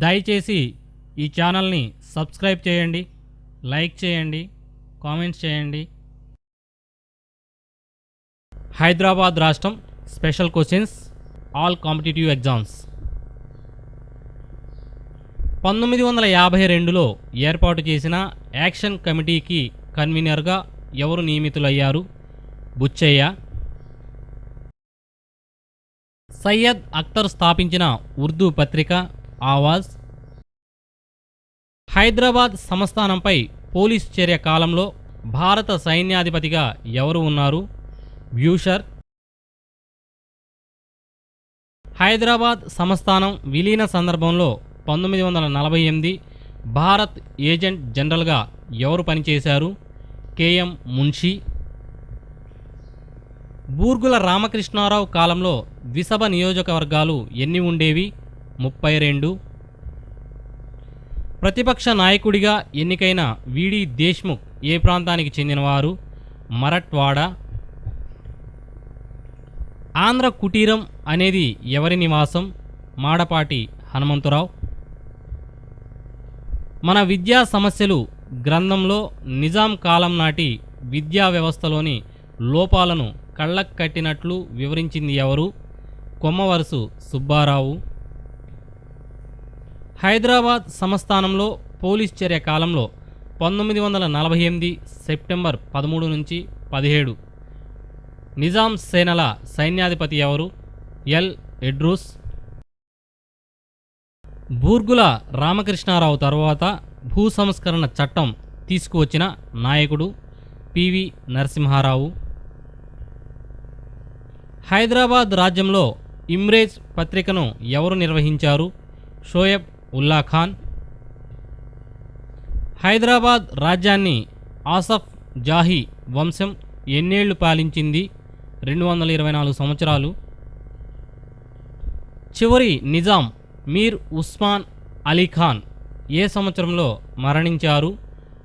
దయచేసి ఈ ఛానల్ని సబ్స్క్రైబ్ చేయండి లైక్ చేయండి కామెంట్స్ చేయండి. హైదరాబాద్ రాష్ట్రం special questions all competitive exams. పంతొమ్మిది వందల యాభై రెండులో ఏర్పాటు చేసిన యాక్షన్ కమిటీకి కన్వీనర్గా ఎవరు నియమితులయ్యారు? బుచ్చయ్య సయ్యద్ అఖ్తర్ స్థాపించిన ఉర్దూ పత్రిక ఆవాజ్. హైదరాబాద్ సంస్థానంపై పోలీస్ చర్య కాలంలో భారత సైన్యాధిపతిగా ఎవరు ఉన్నారు? బ్యూషర్. హైదరాబాద్ సంస్థానం విలీన సందర్భంలో పంతొమ్మిది వందల నలభై ఎనిమిది భారత్ ఏజెంట్ జనరల్గా ఎవరు పనిచేశారు? కేఎం మున్షి. బూర్గుల రామకృష్ణారావు కాలంలో విసభ నియోజకవర్గాలు ఎన్ని ఉండేవి? ముప్పై రెండు. ప్రతిపక్ష నాయకుడిగా ఎన్నికైన విడి దేశ్ముఖ్ ఏ ప్రాంతానికి చెందినవారు? మరట్వాడ. ఆంధ్ర కుటీరం అనేది ఎవరి నివాసం? మాడపాటి హనుమంతరావు. మన విద్యా సమస్యలు గ్రంథంలో నిజాం కాలం నాటి విద్యా వ్యవస్థలోని లోపాలను కళ్ళకు కట్టినట్లు వివరించింది ఎవరు? కొమ్మవరసు సుబ్బారావు. హైదరాబాద్ సంస్థానంలో పోలీస్ చర్య కాలంలో పంతొమ్మిది వందల నలభై ఎనిమిది సెప్టెంబర్ పదమూడు నుంచి పదిహేడు. నిజాం సేనల సైన్యాధిపతి ఎవరు? ఎల్. ఎడ్రూస్. బూర్గుల రామకృష్ణారావు తర్వాత భూ సంస్కరణ చట్టం తీసుకువచ్చిన నాయకుడు పివి నరసింహారావు. హైదరాబాద్ రాజ్యంలో ఇమ్రేజ్ పత్రికను ఎవరు నిర్వహించారు? షోయబ్ ఉల్లా ఖాన్. హైదరాబాద్ రాజ్యాన్ని ఆసఫ్ జాహీ వంశం ఎన్నేళ్ళు పాలించింది రెండు వందల ఇరవై నాలుగు సంవత్సరాలు. చివరి నిజాం మీర్ ఉస్మాన్ అలీ ఖాన్ ఏ సంవత్సరంలో మరణించారు?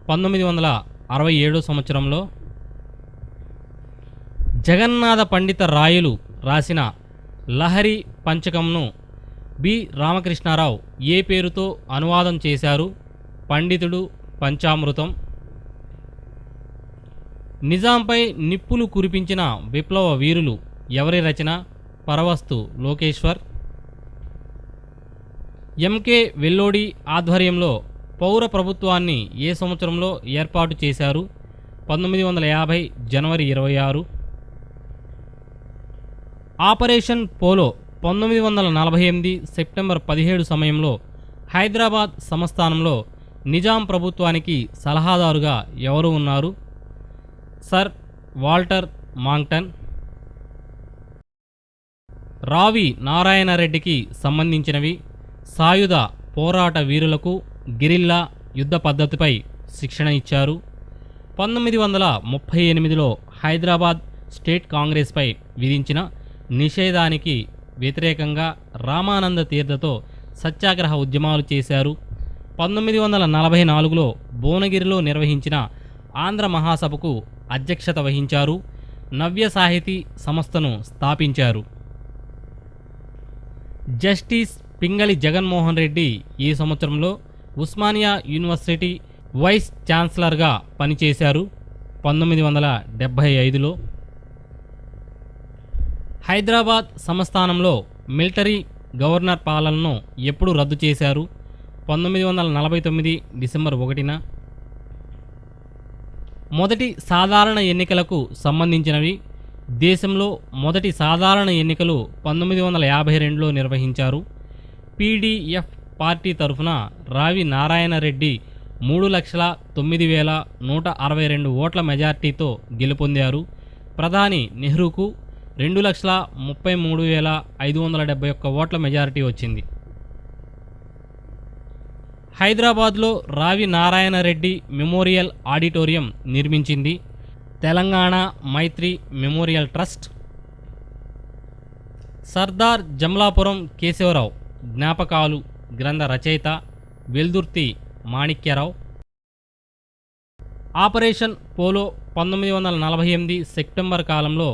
పంతొమ్మిది వందల అరవై ఏడో సంవత్సరంలో. జగన్నాథ పండిత రాయలు రాసిన లహరి పంచకంను బి. రామకృష్ణారావు ఏ పేరుతో అనువాదం చేశారు? పండితుడు పంచామృతం. నిజాంపై నిప్పులు కురిపించిన విప్లవ వీరులు ఎవరి రచన? పరవస్తు లోకేశ్వర్. ఎంకే వెల్లోడి ఆధ్వర్యంలో పౌర ప్రభుత్వాన్ని ఏ సంవత్సరంలో ఏర్పాటు చేశారు? పంతొమ్మిది వందల యాభై జనవరి ఇరవై ఆరు. ఆపరేషన్ పోలో పంతొమ్మిది వందల నలభై ఎనిమిది సెప్టెంబర్ పదిహేడు సమయంలో హైదరాబాద్ సంస్థానంలో నిజాం ప్రభుత్వానికి సలహాదారుగా ఎవరు ఉన్నారు? Sir Walter Monckton. రావి నారాయణరెడ్డికి సంబంధించినవి. సాయుధ పోరాట వీరులకు గిరిల్లా యుద్ధ పద్ధతిపై శిక్షణ ఇచ్చారు. పంతొమ్మిది వందల ముప్పై ఎనిమిదిలో హైదరాబాద్ స్టేట్ కాంగ్రెస్పై విధించిన నిషేధానికి వ్యతిరేకంగా రామానంద తీర్థతో సత్యాగ్రహ ఉద్యమాలు చేశారు. పంతొమ్మిది వందల నలభై నాలుగులో భువనగిరిలో నిర్వహించిన ఆంధ్ర మహాసభకు అధ్యక్షత వహించారు. నవ్య సాహితీ సంస్థను స్థాపించారు. జస్టిస్ పింగళి జగన్మోహన్ రెడ్డి ఈ సంవత్సరంలో ఉస్మానియా యూనివర్సిటీ వైస్ ఛాన్సలర్గా పనిచేశారు. పంతొమ్మిది వందల డెబ్భై ఐదులో హైదరాబాద్ సంస్థానంలో మిలిటరీ గవర్నర్ పాలనను ఎప్పుడు రద్దు చేశారు? పంతొమ్మిది వందల నలభై తొమ్మిది డిసెంబర్ ఒకటిన. మొదటి సాధారణ ఎన్నికలకు సంబంధించినవి. దేశంలో మొదటి సాధారణ ఎన్నికలు పంతొమ్మిది వందల యాభై రెండులో నిర్వహించారు. పీడీఎఫ్ పార్టీ తరఫున రావి నారాయణరెడ్డి మూడు లక్షల తొమ్మిది వేల నూట అరవై రెండు ఓట్ల మెజార్టీతో గెలుపొందారు. ప్రధాని నెహ్రూకు రెండు లక్షల ముప్పై మూడు వేల ఐదు వందల డెబ్బై ఒక్క ఓట్ల మెజారిటీ వచ్చింది. హైదరాబాద్లో రావి నారాయణరెడ్డి మెమోరియల్ ఆడిటోరియం నిర్మించింది. Telangana Maitri memorial trust. Sardar Jamalapuram Kesavarao జ్ఞాపకాలు గ్రంథ రచయిత వెల్దుర్తి మాణిక్యరావు. ఆపరేషన్ పోలో పంతొమ్మిది వందల నలభై ఎనిమిది సెప్టెంబర్ కాలంలో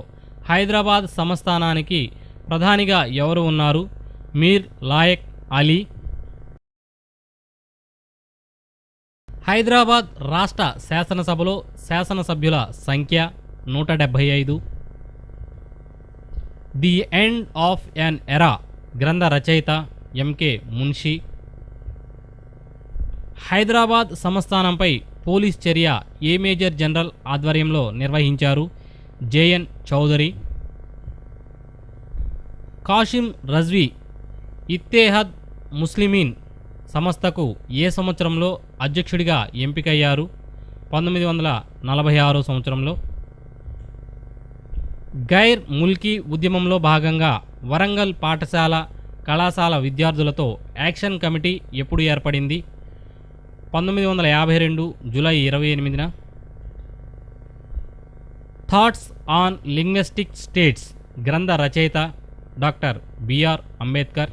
హైదరాబాద్ సంస్థానానికి ప్రధానిగా ఎవరు ఉన్నారు? మీర్ లాయక్ అలీ. హైదరాబాద్ రాష్ట్ర శాసనసభలో శాసనసభ్యుల సంఖ్య నూట డెబ్భై ఐదు. The end of N era గ్రంథ రచయిత ఎంకే మున్షి. హైదరాబాద్ సంస్థానంపై పోలీస్ చర్య ఏ మేజర్ జనరల్ ఆధ్వర్యంలో నిర్వహించారు? జేఎన్ చౌదరి కాషిం రజ్వీ ఇత్తేహద్ ముస్లిమీన్ సంస్థకు ఏ సంవత్సరంలో అధ్యక్షుడిగా ఎంపికయ్యారు? పంతొమ్మిది వందల నలభై ఆరో సంవత్సరంలో. గైర్ ముల్కీ ఉద్యమంలో భాగంగా వరంగల్ పాఠశాల కళాశాల విద్యార్థులతో యాక్షన్ కమిటీ ఎప్పుడు ఏర్పడింది? పంతొమ్మిది వందల యాభై రెండు జూలై ఇరవై ఎనిమిదిన థాట్స్ ఆన్ లింగ్విస్టిక్ స్టేట్స్ గ్రంథ రచయిత డాక్టర్ బిఆర్ అంబేద్కర్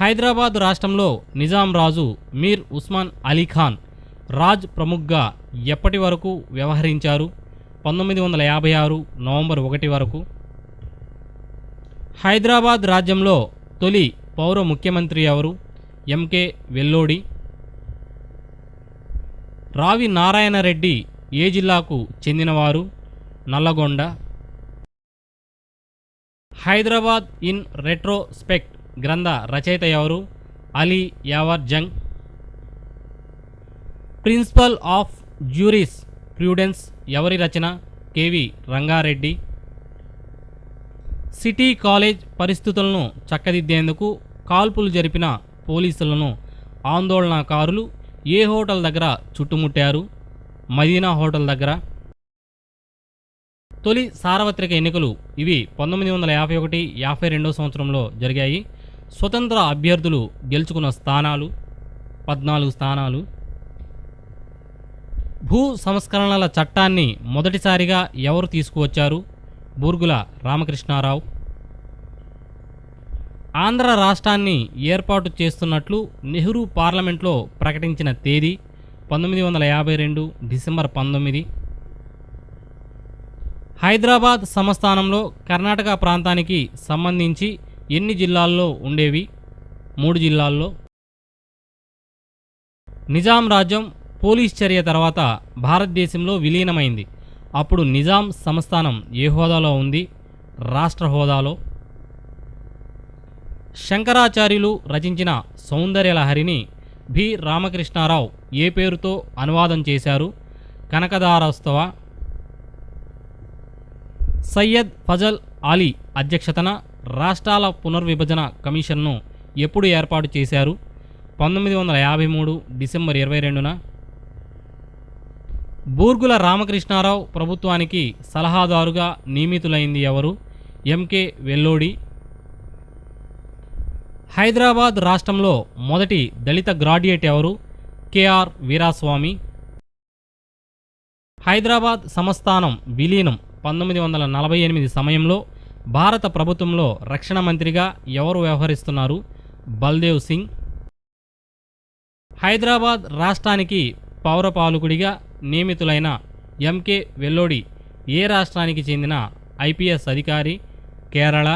హైదరాబాద్ రాష్ట్రంలో నిజాం రాజు మీర్ ఉస్మాన్ అలీ ఖాన్ రాజ్ ప్రముఖ్గా ఎప్పటి వరకు వ్యవహరించారు? పంతొమ్మిది వందల యాభై ఆరు నవంబర్ ఒకటి వరకు. హైదరాబాద్ రాజ్యంలో తొలి పౌర ముఖ్యమంత్రి ఎవరు? ఎంకే వెల్లోడి. రావి నారాయణరెడ్డి ఏ జిల్లాకు చెందినవారు? నల్లగొండ. హైదరాబాద్ ఇన్ రెట్రోస్పెక్ట్ గ్రంథ రచయిత ఎవరు? Ali Yavar Jung. Principle of jurisprudence ఎవరి రచన? కేవి రంగారెడ్డి. సిటీ కాలేజ్ పరిస్థితులను చక్కదిద్దేందుకు కాల్పులు జరిపిన పోలీసులను ఆందోళనకారులు ఏ హోటల్ దగ్గర చుట్టుముట్టారు? మదీనా హోటల్ దగ్గర. తొలి సార్వత్రిక ఎన్నికలు ఇవి పంతొమ్మిది వందల యాభై ఒకటి యాభై రెండో సంవత్సరంలో జరిగాయి. స్వతంత్ర అభ్యర్థులు గెలుచుకున్న స్థానాలు పద్నాలుగు స్థానాలు. భూ సంస్కరణల చట్టాన్ని మొదటిసారిగా ఎవరు తీసుకువచ్చారు? బూర్గుల రామకృష్ణారావు. ఆంధ్ర రాష్ట్రాన్ని ఏర్పాటు చేస్తున్నట్లు నెహ్రూ పార్లమెంట్లో ప్రకటించిన తేదీ పంతొమ్మిది వందల యాభై రెండు డిసెంబర్ పంతొమ్మిది. హైదరాబాద్ సంస్థానంలో కర్ణాటక ప్రాంతానికి సంబంధించి ఎన్ని జిల్లాల్లో ఉండేవి? మూడు జిల్లాల్లో. నిజాం రాజ్యం పోలీస్ చర్య తర్వాత భారతదేశంలో విలీనమైంది. అప్పుడు నిజాం సంస్థానం ఏ హోదాలో ఉంది? రాష్ట్ర హోదాలో. శంకరాచార్యులు రచించిన సౌందర్యలహరిని బి. రామకృష్ణారావు ఏ పేరుతో అనువాదం చేశారు? కనకదారోత్సవ సయ్యద్ ఫజల్ అలీ అధ్యక్షతన రాష్ట్రాల పునర్విభజన కమిషన్ను ఎప్పుడు ఏర్పాటు చేశారు? పంతొమ్మిది వందల యాభై మూడు డిసెంబర్ ఇరవై రెండున బూర్గుల రామకృష్ణారావు ప్రభుత్వానికి సలహాదారుగా నియమితులైంది ఎవరు? ఎంకే వెల్లోడి హైదరాబాద్ రాష్ట్రంలో మొదటి దళిత గ్రాడ్యుయేట్ ఎవరు? కేఆర్ వీరాస్వామి. హైదరాబాద్ సంస్థానం విలీనం పంతొమ్మిది వందల నలభై ఎనిమిది సమయంలో భారత ప్రభుత్వంలో రక్షణ మంత్రిగా ఎవరు వ్యవహరిస్తున్నారు? బల్దేవ్ సింగ్. హైదరాబాద్ రాష్ట్రానికి పౌరపాలకుడిగా నియమితులైన ఎంకే వెల్లోడి ఏ రాష్ట్రానికి చెందిన ఐపీఎస్ అధికారి? కేరళ.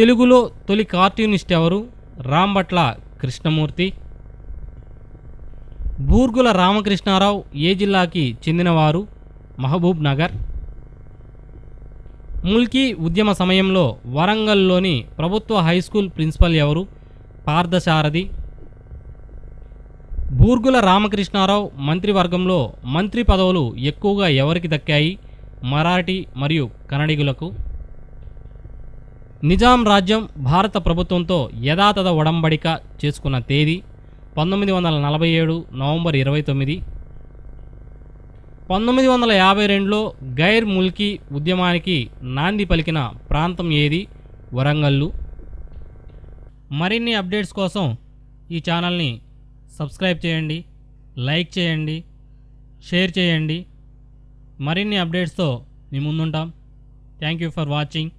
తెలుగులో తొలి కార్టూనిస్ట్ ఎవరు? రాంభట్ల కృష్ణమూర్తి. బూర్గుల రామకృష్ణారావు ఏ జిల్లాకి చెందినవారు? మహబూబ్ నగర్. ముల్కీ ఉద్యమ సమయంలో వరంగల్లోని ప్రభుత్వ హైస్కూల్ ప్రిన్సిపల్ ఎవరు? పార్థసారథి. బూర్గుల రామకృష్ణారావు మంత్రివర్గంలో మంత్రి పదవులు ఎక్కువగా ఎవరికి దక్కాయి? మరాఠీ మరియు కన్నడిగులకు. నిజాం రాజ్యం భారత ప్రభుత్వంతో యథాతథ ఒడంబడిక చేసుకున్న తేదీ పంతొమ్మిది వందల నలభై ఏడు నవంబర్ ఇరవై తొమ్మిది. పంతొమ్మిది వందల యాభై రెండులో గైర్ ముల్కీ ఉద్యమానికి నాంది పలికిన ప్రాంతం ఏది? వరంగల్లు. మరిన్ని అప్డేట్స్ కోసం ఈ ఛానల్ని సబ్స్క్రైబ్ చేయండి లైక్ చేయండి షేర్ చేయండి. మరిన్ని అప్డేట్స్తో మీ ముందుంటాం. Thank you for watching.